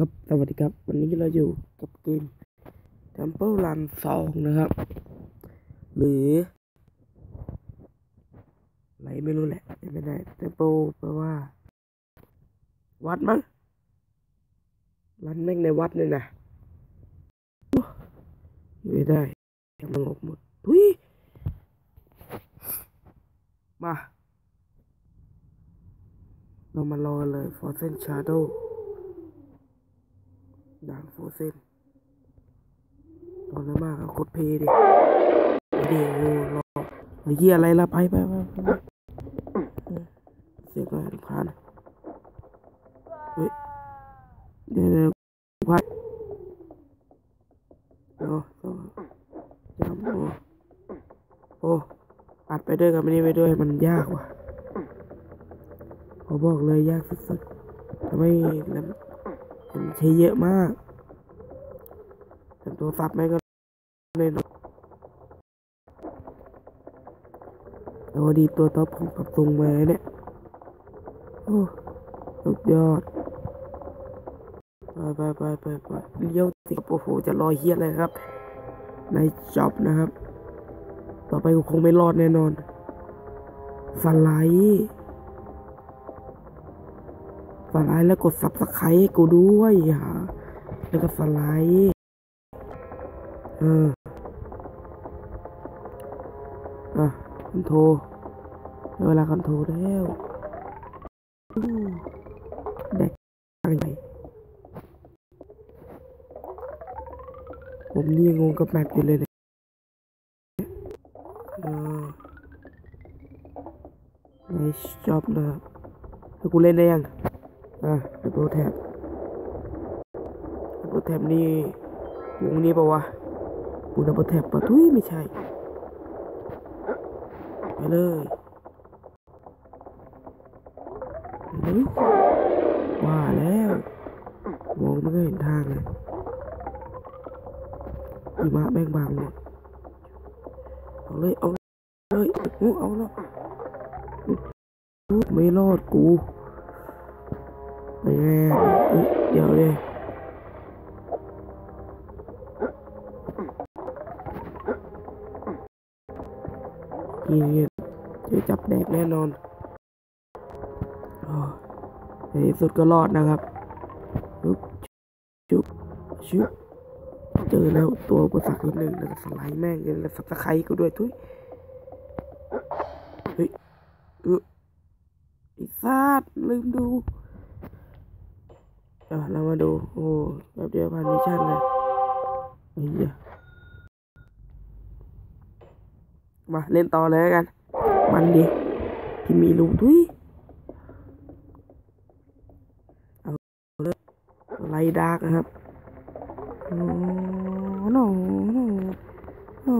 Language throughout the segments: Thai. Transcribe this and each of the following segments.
ครับสวัสดีครับ วันนี้เราอยู่กับเกม Temple Run 2 นะครับ หรืออะไรไม่รู้แหละไม่ได้ Temple แปลว่า วัดมั้งรันแม่งในวัดเลยนะอยู่ไม่ได้ยังสงบหมดทุยมา เรามารอเลย Frozen Shadow ด่านโฟเซนตอนนั้นมากอะกดเพย์ดิเดี๋ยวรอเฮียอะไรล่ะไปไปไปเสียงอะไรผ่านเฮ้ยเดี๋ยวเดี๋ยวพัดโอ้โอ้จำโอ้โอ้อัดไปด้วยกับไม่ได้ไปด้วยมันยากว่ะผมบอกเลยยากสุดๆทำไม แล้วมันใช้เยอะมากแต่ตัวสับไม่ก็เลยเอาดีตัวท็อปของกับตรงมาเนี่ย โอ้สุดยอด ไปไปไปไปไปเลี้ยวสิครับโอ้โห จะรอเฮียอะไรครับ ในจ็อบนะครับ ต่อไปกูคงไม่รอดแน่นอนสไล ด์สไลด์แล้วกดซับสไครต์ให้กูด้วยฮะแล้วก็สไลด์เอออะคอนโทรเวลาคอนโทรแล้วอู้แดกตั้งใหญ่ผมนี่งงกับแมปอยู่เลยเนี่ยเออในช็อปนะครับแล้วกูเล่นได้ยัง อะดับเบิลแท็บดับเบิลแท็บนี่วงนี้ปะวะวงดับเบิลแท็บปะทุยไม่ใช่ ไปเลยว่าแล้วมองไม่เห็นทางเลยหิมะแม่งบางหมดเอาเลยเอาเลยเอาแล้วไม่รอดกู เอ้ยเดี๋ยวเลยนี่เนี่ยจะจับแดกแน่นอนอ๋อในที่สุดก็รอดนะครับชุบชุบชุบเจอแล้วตัวอุปสรรคนิดนึงแล้วก็สไลด์แม่งเลยแล้วสับตะไคร้ก็ด้วยทุยเฮ้ยเออไอ้ซาดลืมดู อะเรามาดู โอ้แบบเดียวพันมิชชั่นเลยไอ้เหี้ยมาเล่นต่อเลยกัน มันดีที่มีลูกทุยเอาเลยไล่ดาร์กนะครับโอ้โนโอ้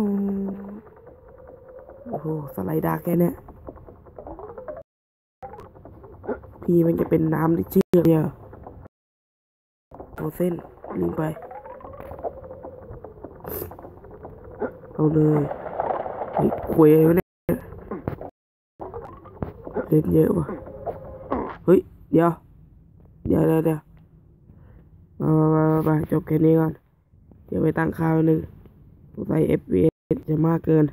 โอ้โหสไลด์ดาร์กแค่เนี้ยพี่มันจะเป็นน้ำที่เชื่อเนี่ย เอาเส้นลืมไป เอาเลยเฮ้ยคุยอะไรวะเนี่ยเล่นเยอะว่ะ เฮ้ย เดี๋ยว เดี๋ยวเดี๋ยวเดี๋ยวมามามาจบแค่นี้ก่อน เดี๋ยวไปตั้งค่าหนึ่งสงสัย FPS จะมากเกิน